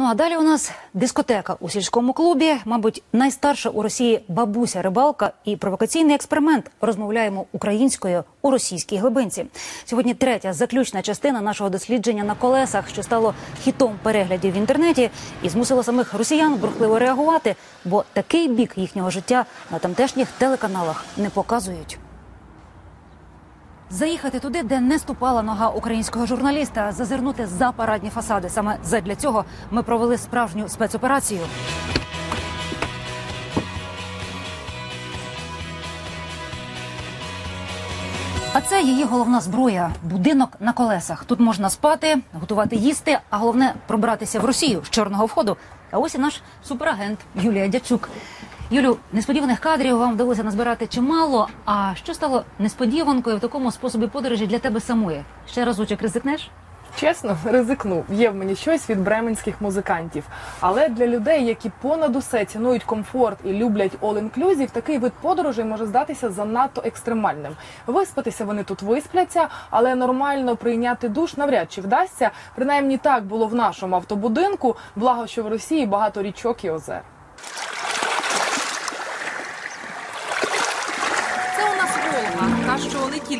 Ну а далі у нас дискотека у сільському клубі. Мабуть, найстарша у Росії бабуся рибалка і провокаційний експеримент. Розмовляємо українською у російській глибинці. Сьогодні третя заключна частина нашого дослідження на колесах, що стало хітом переглядів в інтернеті, і змусило самих росіян бурхливо реагувати, бо такий бік їхнього життя на тамтешніх телеканалах не показують. Заїхати туди, де не ступала нога українського журналіста, зазирнути за парадні фасади. Саме задля цього ми провели справжню спецоперацію. А це її головна зброя будинок на колесах. Тут можна спати, готувати їсти, а головне пробратися в Росію з чорного входу. А ось і наш суперагент Юлія Дячук. Юлю, несподіваних кадрів вам вдалося назбирати чимало. А що стало несподіванкою в такому способі подорожі для тебе самої? Ще разочок ризикнеш? Чесно, ризикну. Є в мені щось від бременських музикантів. Але для людей, які понад усе цінують комфорт і люблять all-inclusive, такий вид подорожей може здатися занадто екстремальним. Виспатися вони тут виспляться, але нормально прийняти душ навряд чи вдасться. Принаймні так було в нашому автобудинку. Благо, що в Росії багато річок і озер.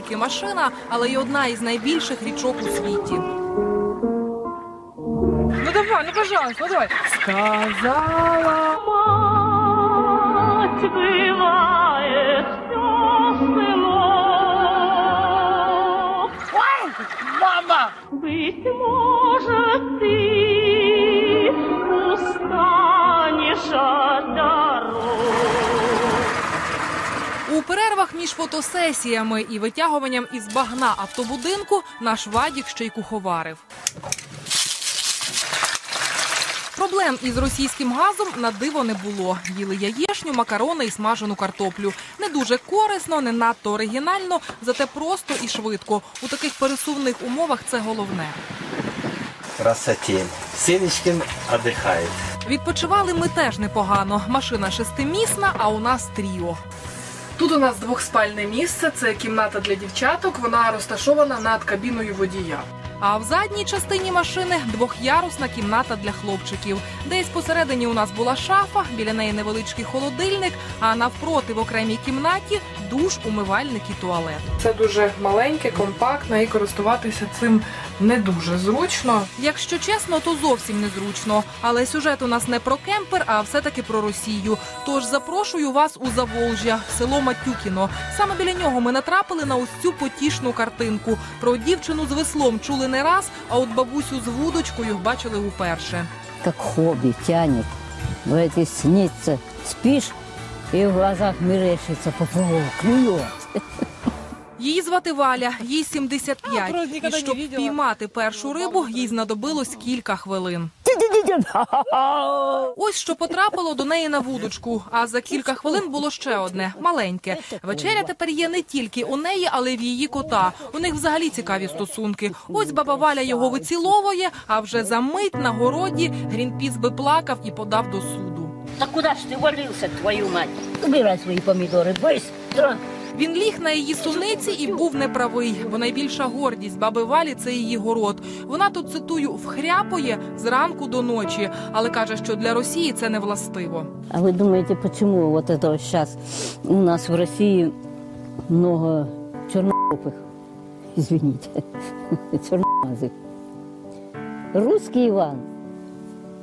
тільки машина, але й одна із найбільших річок у світі. Ну давай, ну пожалуйста, ну давай. Сказала. Мать бывает сынок. Мама! Быть может, ты устанешь от У перервах між фотосесіями і витягуванням із багна автобудинку наш Вадік ще й куховарив. Проблем із російським газом на диво не було. Їли яєшню, макарони і смажену картоплю. Не дуже корисно, не надто оригінально, зате просто і швидко. У таких пересувних умовах це головне. Красотень. Сенечкин отдыхает. Відпочивали ми теж непогано. Машина шестимісна, а у нас тріо. Тут у нас двохспальне місце. Це кімната для дівчаток. Вона розташована над кабіною водія. А в задній частині машини двохярусна кімната для хлопчиків. Десь посередині у нас була шафа, біля неї невеличкий холодильник, а навпроти в окремій кімнаті душ, умивальник і туалет. Це дуже маленьке, компактне і користуватися цим не дуже зручно. Якщо чесно, то зовсім незручно. Але сюжет у нас не про кемпер, а все-таки про Росію. Тож запрошую вас у Заволжя, в село Матюкіно. Саме біля нього ми натрапили на ось цю потішну картинку. Про дівчину з веслом чули не раз, а от бабусю з вудочкою бачили уперше. Так хобі, тянет. В эти снится. спіш і в глазах мерещится поплавок. Клюет. Її звати Валя, їй 75. А, просто І ніколи не щоб видела. впіймати першу рибу, їй знадобилось кілька хвилин. Ось що потрапило до неї на вудочку. А за кілька хвилин було ще одне маленьке. Вечеря тепер є не тільки у неї, але й в її кота. У них взагалі цікаві стосунки. Ось баба Валя його виціловує, а вже за мить на городі Грінпіс би плакав і подав до суду. Да куда ж ты валился, твою мать? Убирай свои помидоры, быстро. Він ліг на її суниці і був неправий, бо найбільша гордість баби Валі це її город. Вона тут цитую вхряпує зранку до ночі, але каже, що для Росії це не властиво. А вы думаете, почему вот это вот сейчас у нас в России много чернопых? Извините, черномазых. Русский Иван,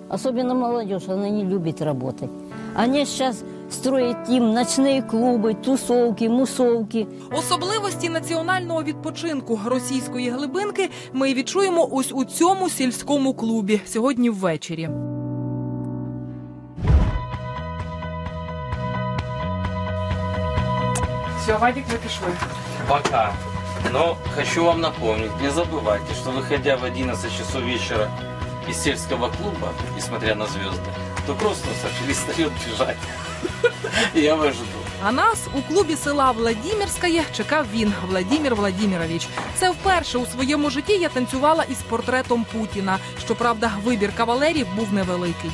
особенно молодежь, она не любит работать. Они сейчас строят им ночные клубы, тусовки, мусовки. Особливості національного відпочинку російської глибинки ми відчуємо ось у цьому сільському клубі сьогодні ввечері. Все, Вадик, ви пішли. Пока. Но хочу вам напомнить, не забывайте, что выходя в 11 часов вечера из сельского клуба, несмотря на звезды, то просто перестает бежать. Я вас жду. А нас у клубі села Владімірськає чекав він, Владімір Владімірович. Це вперше у своєму житті я танцювала із портретом Путіна. Щоправда, вибір кавалерів був невеликий.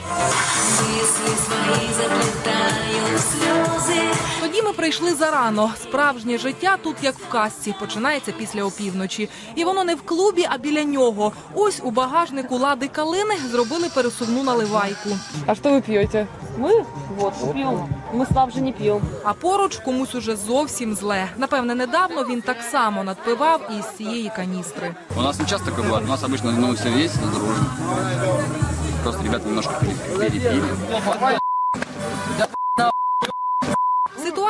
Тоді ми прийшли зарано. Справжнє життя тут, як в казці, починається після опівночі. І воно не в клубі, а біля нього. Ось у багажнику лади калини зробили пересувну наливайку. А що ви п'єте? Мы вот пьем. Мы слав же не пьем. А поруч комусь уже зовсім зле. Напевне, недавно він так само надпивав із цієї каністри. У нас не часто таке буває, У нас обычно ну, все на дороге. Просто ребята немножко пере- перепили.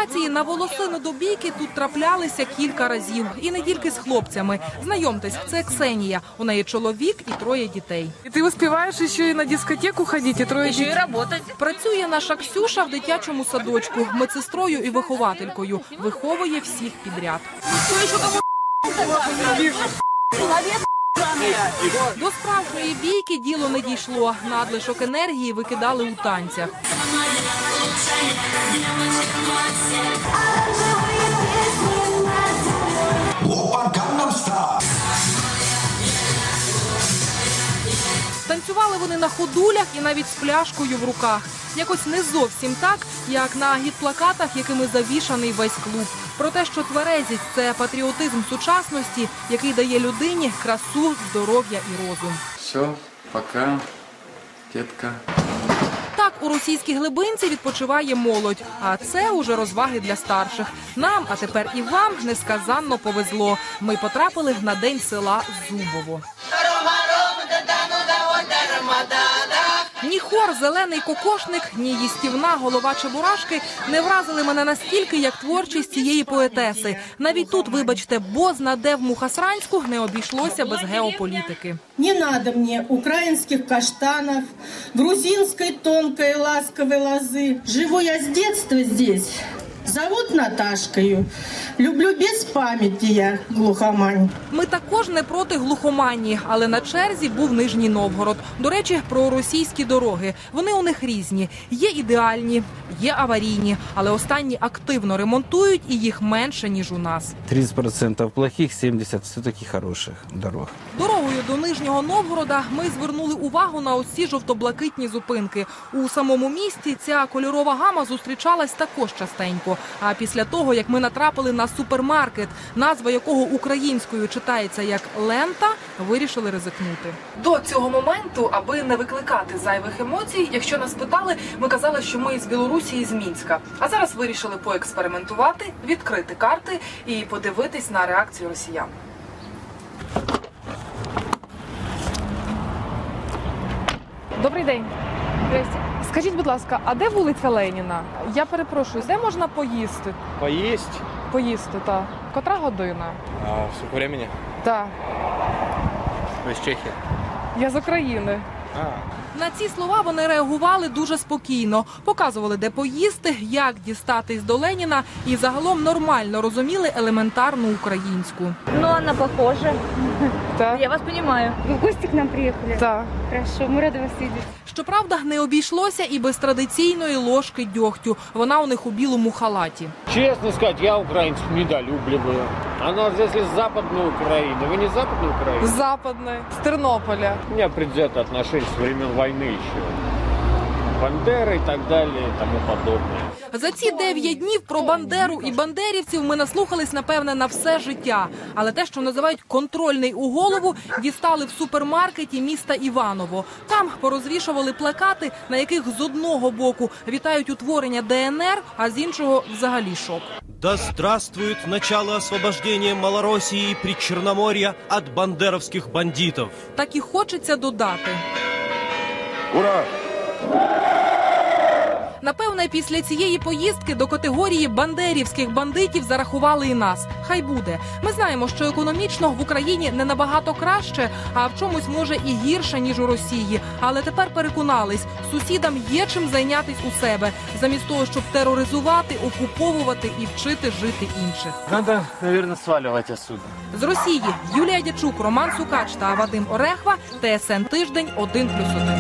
Ситуації на волосину до бійки тут траплялися кілька разів, і не тільки з хлопцями. Знайомтесь, це Ксенія. У неї чоловік і троє дітей. І ти успіваєш ще й на дискотеку ходити, і троє дітей? Працює наша Ксюша в дитячому садочку, медсестрою і вихователькою. Виховує всіх підряд. До справжньої бійки діло не дійшло. Надлишок енергії викидали у танцях. Танцювали вони на ходулях і навіть з пляшкою в руках. Якось не зовсім так, як на гідплакатах, якими завішаний весь клуб. Про те, що тверезість це патріотизм сучасності, який дає людині красу, здоров'я і розум. Все, пока, детка. Так у російській глибинці відпочиває молодь, а це уже розваги для старших. Нам, а тепер і вам несказанно повезло. Ми потрапили на день села Зубово. Ні хор, зелений кокошник, ні їстівна голова чебурашки не вразили мене настільки, як творчість цієї поетеси. Навіть тут, вибачте, бозна де в Мухасранську не обійшлося без геополітики. Не надо мені українських каштанів, грузинської тонкої ласкової лози. Живу я з детства здесь. Зовут Наташкою. Люблю без памяти я глухомань. Ми також не проти глухоманії, але на черзі був Нижній Новгород. До речі, про російські дороги. Вони у них різні. Є ідеальні, є аварійні, але останні активно ремонтують і їх менше ніж у нас. 30% плохих, 70 все-таки хороших дорог. Дорогою до Нижнього Новгорода ми звернули увагу на ось ці жовто-блакитні зупинки. У самому місті ця кольорова гама зустрічалась також частенько. А після того, як ми натрапили на супермаркет, назва якого українською читається як лента, вирішили ризикнути. До цього моменту, аби не викликати зайвих емоцій, якщо нас питали, ми казали, що ми з Білорусі і з Мінська. А зараз вирішили поекспериментувати, відкрити карти і подивитись на реакцію росіян. Добрий день. Скажіть, будь ласка, а де вулиця Леніна? Я перепрошую, де можна поїсти? Поесть Поїсти, так. Котра година? а, сколько времени? Так. Вы из Чехии. Я з України. А, На ці слова вони реагували дуже спокійно, показували, де поїсти, як дістатись до Леніна, і загалом нормально розуміли елементарну українську. Но она похожа. Так. Я вас понимаю. Вы в гости к нам приехали? Так. Хорошо, мы рады вас видеть. Щоправда, не обійшлося і без традиційної ложки дьогтю. Вона у них у білому халаті. Честно сказать, я украинцев недолюбливаю. Она здесь из Западной Украины. Вы не из Западной З Украины? Западної, з Тернополя. У меня предвзято отношение с времен войны еще. Бандеры и так далее и тому подобное. За ці дев'ять днів про Бандеру і бандерівців ми наслухались, напевне, на все життя. Але те, що називають контрольний у голову, дістали в супермаркеті міста Іваново. Там порозвішували плакати, на яких з одного боку вітають утворення ДНР, а з іншого взагалі шок. Да здравствует начало освобождения Малороссии и Причерноморья от бандеровских бандитов. Так і хочеться додати. Ура! Напевне, після цієї поїздки до категорії бандерівських бандитів зарахували і нас. Хай буде. Ми знаємо, що економічно в Україні не набагато краще, а в чомусь може і гірше ніж у Росії. Але тепер переконались, сусідам є чим зайнятись у себе, замість того, щоб тероризувати, окуповувати і вчити жити інших. Надо, наверное, сваливать отсюда. З Росії Юлія Дячук, Роман Сукач та Вадим Орехва. ТСН тиждень 1+,1.